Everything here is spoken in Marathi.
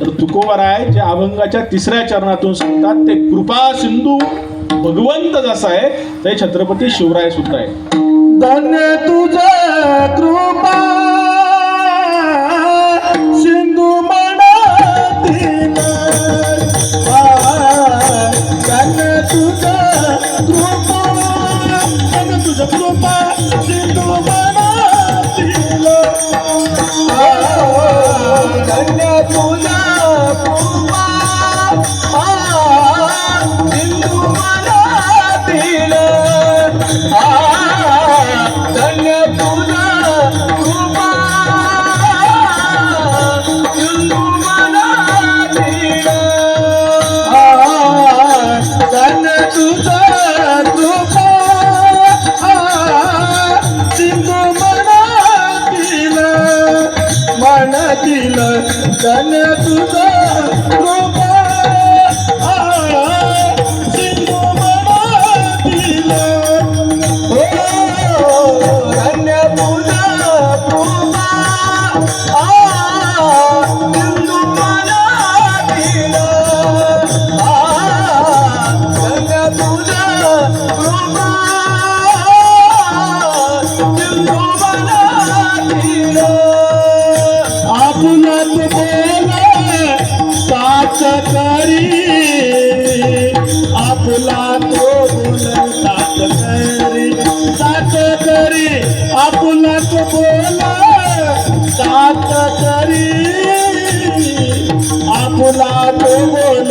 तर तुकोबाराय जे अभंगाच्या तिसऱ्या चरणातून सांगतात ते कृपा सिंधू भगवंत जसा आहे ते छत्रपती शिवराय सुद्धा आहे. धन्य तुझ कृपा सिंधू तुझ कृपा तुझ कृपा सिंधू धन्य तुझा करी आपला तो बोल साच करी. साच करी आपला तो बोला साच करी. आपला तो बोल